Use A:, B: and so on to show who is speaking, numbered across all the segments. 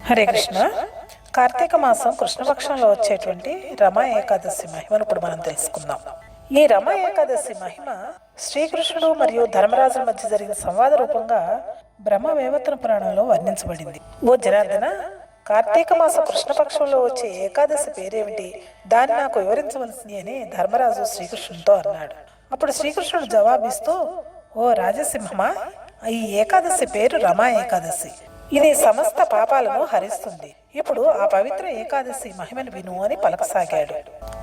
A: హరే కృష్ణ. కార్తీక మాసం కృష్ణపక్షంలో వచ్చేటువంటి రమ ఏకాదశి మహిమను ఇప్పుడు మనం తెలుసుకుందాం. ఈ రమ ఏకాదశి మహిమ శ్రీకృష్ణుడు మరియు ధర్మరాజుల మధ్య జరిగిన సంవాద రూపంగా బ్రహ్మ వేవత్తన పురాణంలో వర్ణించబడింది. ఓ జనార్దన కార్తీక మాస కృష్ణపక్షంలో వచ్చే ఏకాదశి పేరేమిటి? దాన్ని నాకు వివరించవలసింది అని ధర్మరాజు శ్రీకృష్ణుడితో అన్నాడు. అప్పుడు శ్రీకృష్ణుడు జవాబిస్తూ ఓ రాజసింహమా ఈ ఏకాదశి పేరు రమా ఏకాదశి. ఇది సమస్త పాపాలను హరిస్తుంది. ఇప్పుడు ఆ పవిత్ర ఏకాదశి మహిమను విను అని పలకసాగాడు.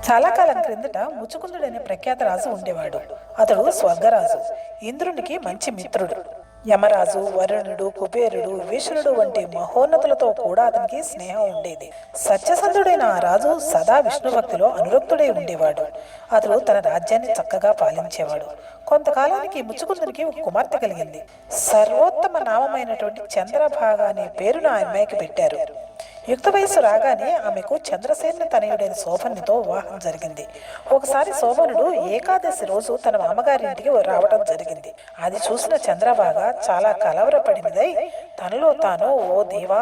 A: చాలా కాలం క్రిందట ముచుకుందుడనే ప్రఖ్యాత రాజు ఉండేవాడు. అతడు స్వర్గరాజు. ఇంద్రునికి మంచి మిత్రుడు. యమరాజు వరుణుడు కుబేరుడు విష్ణుడు వంటి మహోన్నతులతో కూడా అతనికి స్నేహం ఉండేది. సత్యసంధుడైన ఆ రాజు సదా విష్ణు భక్తిలో అనురక్తుడై ఉండేవాడు. అతడు తన రాజ్యాన్ని చక్కగా పాలించేవాడు. కొంతకాలానికి ముచ్చుకుందునికి ఒక కుమార్తె కలిగింది. సర్వోత్తమ నామమైనటువంటి చంద్రభాగ అనే పేరును ఆ అమ్మాయికి పెట్టారు. యుక్త వయసు రాగానే ఆమెకు చంద్రసేన తనయుడైన శోభనునితో వివాహం జరిగింది. ఒకసారి శోభనుడు ఏకాదశి రోజు తన మామగారింటికి రావడం జరిగింది. అది చూసిన చంద్రబాగ చాలా కలవరపడినదై తనలో తాను ఓ దేవా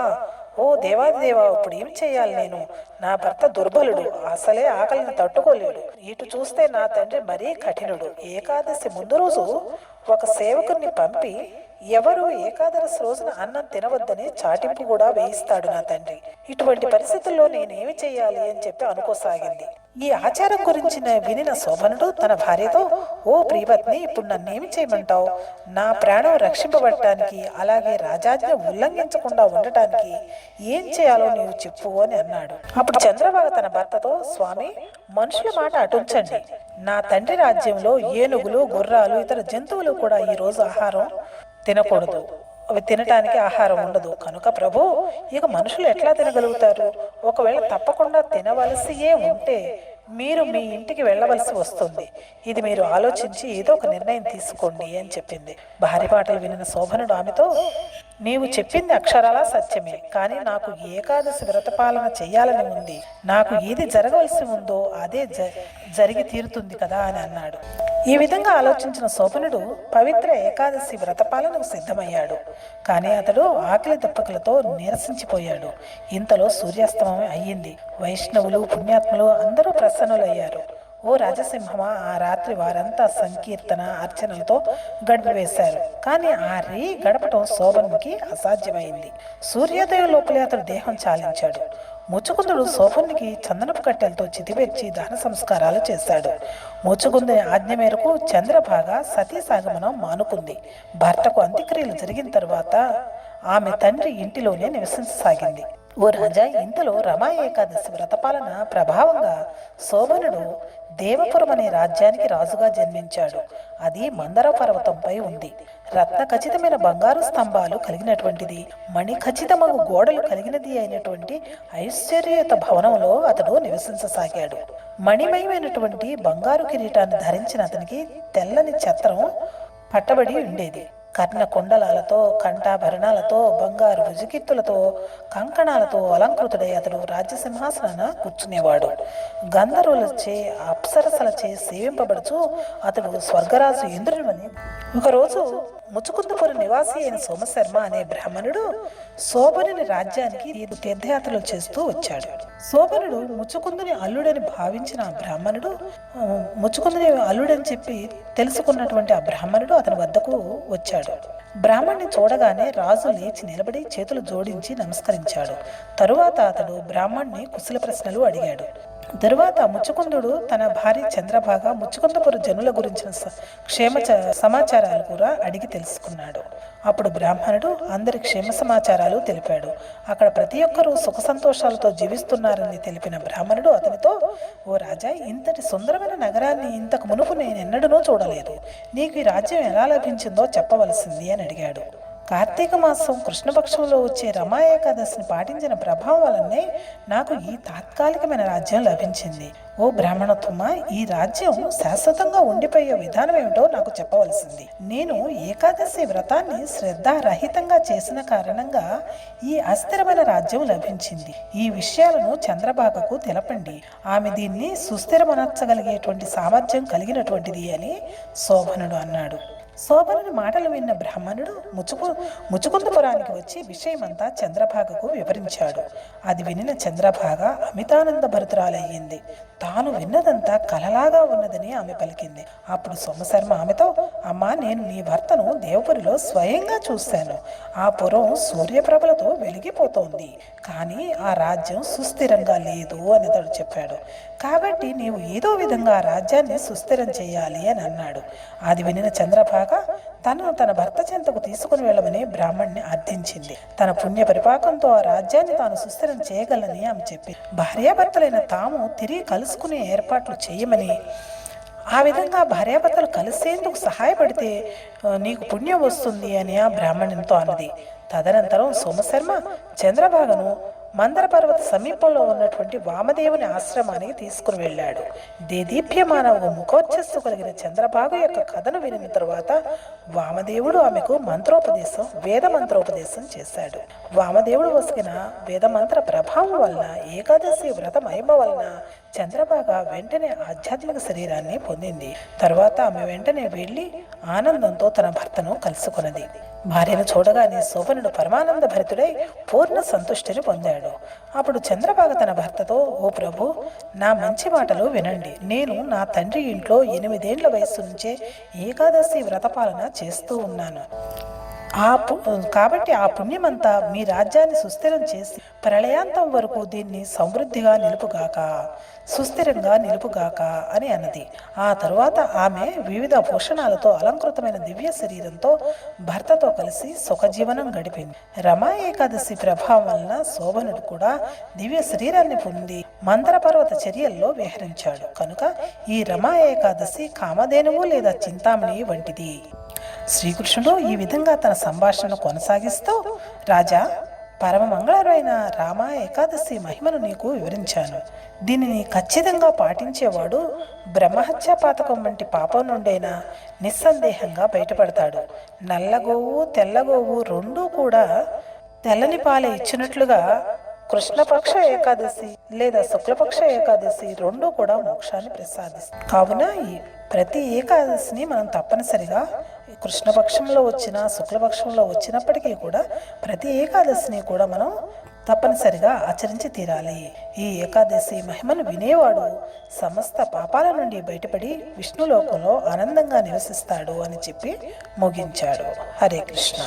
A: ఓ దేవాదిదేవా ఇప్పుడు ఏం చేయాలి నేను? నా భర్త దుర్బలుడు అసలే ఆకలిని తట్టుకోలేడు. ఇటు చూస్తే నా తండ్రి మరీ కఠినుడు. ఏకాదశి ముందు రోజు ఒక సేవకుని పంపి ఎవరు ఏకాదశి రోజున అన్నం తినవద్దని చాటింపు కూడా వేయిస్తాడు నా తండ్రి. ఇటువంటి పరిస్థితుల్లో నేనేమి చేయాలి అని చెప్పి అనుకోసాగింది. ఈ ఆచారం గురించి వినిన శోభనుడు తన భార్యతో ఓ ప్రియపత్ని ఇప్పుడు నన్నేమి చేయమంటావు? నా ప్రాణం రక్షింపబడటానికి అలాగే రాజాజ్ఞ ఉల్లంఘించకుండా ఉండటానికి ఏం చేయాలో నీవు చెప్పు అని అన్నాడు. అప్పుడు చంద్రబాబు తన భర్తతో స్వామి మనుషుల మాట అటుంచండి నా తండ్రి రాజ్యంలో ఏనుగులు గుర్రాలు ఇతర జంతువులు కూడా ఈ రోజు ఆహారం తినకూడదు. అవి తినటానికి ఆహారం ఉండదు. కనుక ప్రభు ఇక మనుషులు ఎట్లా తినగలుగుతారు? ఒకవేళ తప్పకుండా తినవలసియే ఉంటే మీరు మీ ఇంటికి వెళ్ళవలసి వస్తుంది. ఇది మీరు ఆలోచించి ఏదో ఒక నిర్ణయం తీసుకోండి అని చెప్పింది. భార్య పాటలు వినిన శోభనుడు ఆమెతో నీవు చెప్పింది అక్షరాల సత్యమే కానీ నాకు ఏకాదశి వ్రతపాలన చెయ్యాలని ఉంది. నాకు ఏది జరగవలసి ఉందో అదే జ జరిగి తీరుతుంది కదా అని అన్నాడు. ఈ విధంగా ఆలోచించిన శోభనుడు పవిత్ర ఏకాదశి వ్రతపాలనకు సిద్ధమయ్యాడు. కానీ అతడు ఆకలి దప్పకలతో నీరసించిపోయాడు. ఇంతలో సూర్యాస్తమయం అయ్యింది. వైష్ణవులు పుణ్యాత్ములు అందరూ ప్రసన్నులయ్యారు. ఓ రాజసింహమా ఆ రాత్రి వారంతా సంకీర్తన అర్చనలతో గడిపివేశారు. కానీ ఆ రీ గడపటం శోభన్కి అసాధ్యమైంది. సూర్యోదయం లోపలే అతడు దేహం చాలించాడు. ముచ్చుకుందుడు సోఫునికి చందనపు కట్టెలతో చితివెచ్చి దహన సంస్కారాలు చేశాడు. ముచ్చుకుందుని ఆజ్ఞ మేరకు చంద్రభాగ సతీ సాగమనం మానుకుంది. భర్తకు అంత్యక్రియలు జరిగిన తర్వాత ఆమె తండ్రి ఇంటిలోనే నివసించసాగింది. ఓ రాజా ఇంతలో రమా ఏకాదశి వ్రతపాలన ప్రభావంగా శోభనుడు దేవపురం అనే రాజ్యానికి రాజుగా జన్మించాడు. అది మందర పర్వతంపై ఉంది. రత్న ఖచ్చితమైన బంగారు స్తంభాలు కలిగినటువంటిది. మణి ఖచ్చితమగు గోడలు కలిగినది అయినటువంటి ఐశ్వర్యత భవనంలో అతడు నివసించసాగాడు. మణిమయమైనటువంటి బంగారు కిరీటాన్ని ధరించిన అతనికి తెల్లని ఛత్రం పట్టబడి ఉండేది. కర్ణ కుండలాలతో కంఠాభరణాలతో బంగారు భుజకిత్తులతో కంకణాలతో అలంకృతుడై అతడు రాజ్యసింహాసనాన కూర్చునేవాడు. గంధర్వులచే అప్సరసలచే సేవింపబడుచు అతడు స్వర్గరాజు ఇంద్రుడివని ఒకరోజు ముచుకుందపురం నివాసి అయిన సోమశర్మ అనే బ్రాహ్మణుడు శోభనుని రాజ్యానికి తీర్థయాత్రలు చేస్తూ వచ్చాడు. శోభనుడు ముచుకుందుని అల్లుడని భావించిన ఆ బ్రాహ్మణుడు ముచుకుందుని అల్లుడని చెప్పి తెలుసుకున్నటువంటి ఆ బ్రాహ్మణుడు అతని వద్దకు వచ్చాడు. బ్రాహ్మణ్ణి చూడగానే రాజు లేచి నిలబడి చేతులు జోడించి నమస్కరించాడు. తరువాత అతడు బ్రాహ్మణ్ణి కుశల ప్రశ్నలు అడిగాడు. తరువాత ముచ్చుకుందుడు తన భార్య చంద్రభాగ ముచ్చుకుందపురు జనుల గురించిన క్షేమ చ- సమాచారాలు కూడా అడిగి తెలుసుకున్నాడు. అప్పుడు బ్రాహ్మణుడు అందరి క్షేమ సమాచారాలు తెలిపాడు. అక్కడ ప్రతి ఒక్కరూ సుఖ సంతోషాలతో జీవిస్తున్నారని తెలిపిన బ్రాహ్మణుడు అతనితో ఓ రాజా ఇంతటి సుందరమైన నగరాన్ని ఇంతకు మునుపు నేను ఎన్నడూ చూడలేదు. నీకు ఈ రాజ్యం ఎలా లభించిందో చెప్పవలసింది అని అడిగాడు. కార్తీక మాసం కృష్ణపక్షంలో వచ్చే రమా ఏకాదశిని పాటించిన ప్రభావం వలనే నాకు ఈ తాత్కాలికమైన రాజ్యం లభించింది. ఓ బ్రాహ్మణోత్తమ ఈ రాజ్యం శాశ్వతంగా ఉండిపోయే విధానం ఏమిటో నాకు చెప్పవలసింది. నేను ఏకాదశి వ్రతాన్ని శ్రద్ధారహితంగా చేసిన కారణంగా ఈ అస్థిరమైన రాజ్యం లభించింది. ఈ విషయాలను చంద్రబాబకు తెలపండి. ఆమె దీన్ని సుస్థిరమనర్చగలిగేటువంటి సామర్థ్యం కలిగినటువంటిది అని శోభనుడు అన్నాడు. శోభనుని మాటలు విన్న బ్రాహ్మణుడు ముచుకు ముచుకుందపురానికి వచ్చి విషయమంతా చంద్రభాగకు వివరించాడు. అది వినిన చంద్రభాగ అమితానంద భరతురాలయ్యింది. తాను విన్నదంతా కలలాగా ఉన్నదని ఆమె పలికింది. అప్పుడు సోమశర్మ ఆమెతో అమ్మా నేను నీ భర్తను దేవపురిలో స్వయంగా చూశాను. ఆ పురం సూర్యప్రభలతో వెలిగిపోతోంది. కానీ ఆ రాజ్యం సుస్థిరంగా లేదు అని అతడు చెప్పాడు. కాబట్టి నీవు ఏదో విధంగా ఆ రాజ్యాన్ని సుస్థిరం చేయాలి అని అన్నాడు. అది వినిన చంద్రభాగ తనను తన భర్త చెంతకు తీసుకుని వెళ్ళమని బ్రాహ్మణ్ణి అర్థించింది తన పుణ్య పరిపాకంతో ఆ రాజ్యాన్ని తాను సుస్థిరం చేయగలని ఆమె చెప్పి భార్యాభర్తలైన తాము తిరిగి కలుసుకునే ఏర్పాట్లు చేయమని ఆ విధంగా భార్యాభర్తలు కలిసేందుకు సహాయపడితే నీకు పుణ్యం వస్తుంది అని ఆ బ్రాహ్మణునితో అన్నది. తదనంతరం సోమశర్మ చంద్రభాగను మందర పర్వత సమీపంలో ఉన్నటువంటి వామదేవుని ఆశ్రమానికి తీసుకుని వెళ్ళాడు. దేదీప్యమాన ఓ ముఖోచ్చస్సు కలిగిన చంద్రబాబు యొక్క కథను వినిన తరువాత వామదేవుడు ఆమెకు మంత్రోపదేశం వేద మంత్రోపదేశం చేశాడు. వామదేవుడు వసిగిన వేదమంత్ర ప్రభావం వలన ఏకాదశి వ్రత మహిమ వలన చంద్రబాగ వెంటనే ఆధ్యాత్మిక శరీరాన్ని పొందింది. తర్వాత ఆమె వెంటనే వెళ్ళి ఆనందంతో తన భర్తను కలుసుకున్నది. భార్యను చూడగానే శోభనుడు పరమానంద భరితుడై పూర్ణ సంతుష్టిని పొందాడు. అప్పుడు చంద్రబాగ తన భర్తతో ఓ ప్రభు నా మంచి మాటలు వినండి. నేను నా తండ్రి ఇంట్లో ఎనిమిదేండ్ల వయస్సు నుంచే ఏకాదశి వ్రతపాలన చేస్తూ ఉన్నాను. ఆ పు- కాబట్టి ఆ పుణ్యమంతా మీ రాజ్యాన్ని సుస్థిరం చేసి ప్రళయాంతం వరకు దీన్ని సమృద్ధిగా నిలుపుగాక సుస్థిరంగా నిలుపుగాక అని అన్నది. ఆ తరువాత ఆమె వివిధ భూషణాలతో అలంకృతమైన దివ్య శరీరంతో భర్తతో కలిసి సుఖజీవనం గడిపింది. రమా ఏకాదశి ప్రభావం వలన శోభనుడు కూడా దివ్య శరీరాన్ని పొంది మందర పర్వత చర్యల్లో విహరించాడు. కనుక ఈ రమా ఏకాదశి కామధేనువు లేదా చింతామణి వంటిది. శ్రీకృష్ణుడు ఈ విధంగా తన సంభాషణ కొనసాగిస్తూ రాజా పరమ మంగళమైన రామ ఏకాదశి మహిమను నీకు వివరించాను. దీనిని ఖచ్చితంగా పాటించేవాడు బ్రహ్మహత్యా పాతకం వంటి పాపం నుండైనా నిస్సందేహంగా బయటపడతాడు. నల్లగోవు తెల్లగోవు రెండూ కూడా తెల్లని పాలే ఇచ్చినట్లుగా కృష్ణపక్ష ఏకాదశి లేదా శుక్లపక్ష ఏకాదశి రెండు కూడా మోక్షాన్ని ప్రసాదిస్తాయి. కావున ఈ ప్రతి ఏకాదశిని మనం తప్పనిసరిగా కృష్ణపక్షంలో వచ్చిన శుక్లపక్షంలో వచ్చినప్పటికీ కూడా ప్రతి ఏకాదశిని కూడా మనం తప్పనిసరిగా ఆచరించి తీరాలి. ఈ ఏకాదశి మహిమను వినేవాడు సమస్త పాపాల నుండి బయటపడి విష్ణులోకంలో ఆనందంగా నివసిస్తాడు అని చెప్పి ముగించాడు. హరే కృష్ణ.